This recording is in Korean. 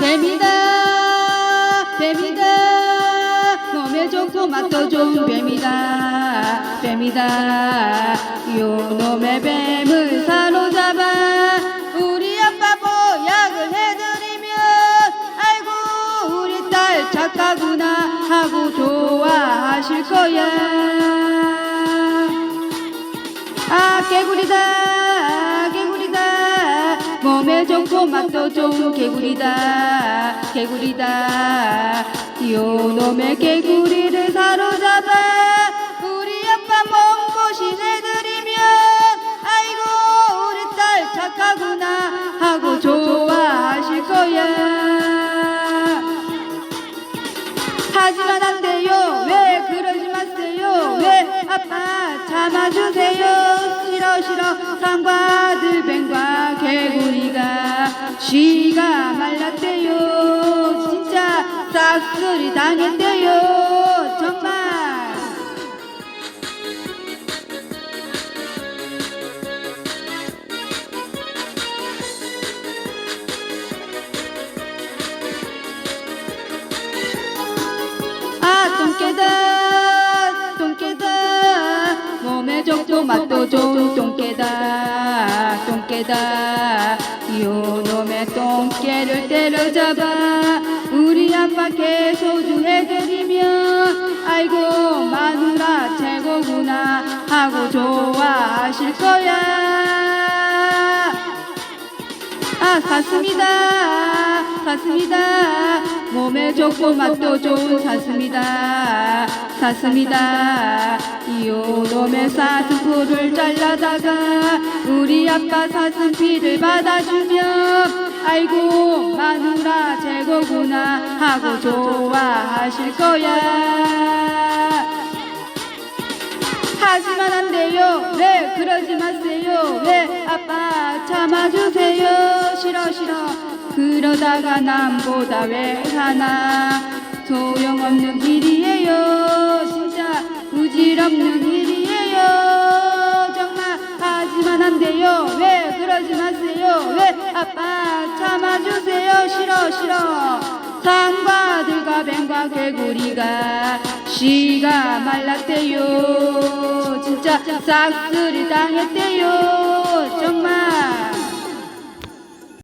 뱀이다 뱀이다. 놈의 족도 맛도 좋은 뱀이다 뱀이다. 요 놈의 뱀을 사로잡아 우리 아빠 보약을 해드리면 아이고 우리 딸 착하구나 하고 좋아하실 거야. 아 개구리다. 좋고 맛도 좋은 개구리다. 개구리다. 요놈의 개구리를 사로잡아 우리 아빠 몸보신 해드리면 아이고 우리 딸 착하구나 하고 좋아하실 거야. 하지만 안돼 쉬가 말랐대요. 진짜 싹쓸이 당했대요. 정말. 아 똥개다 똥개다. 몸에 좋고 맛도 좋은 똥개다 똥개다 때려잡아 우리 아빠 개소주해드리면 아이고 마누라 최고구나 하고 좋아하실 거야. 아 사슴이다. 사슴이다. 몸에 좋고 맛도 좋은 사슴이다. 사슴이다. 이요놈의 사슴뿔을 잘라다가 우리 아빠 사슴피를 받아주면 아이고 마누라 최고구나 하고 좋아하실 거야 하지만 안 돼요. 왜 그러지 마세요. 왜 아빠 참아주세요. 싫어 싫어. 그러다가 남보다 왜 하나 소용없는 일이에요. 진짜 부질없는 일이에요. 정말 하지만 안 돼요. 왜 그러지 아빠 참아주세요. 싫어 싫어. 상과들과 뱀과 개구리가 쉬가 말랐대요 진짜 싹쓸이 당했대요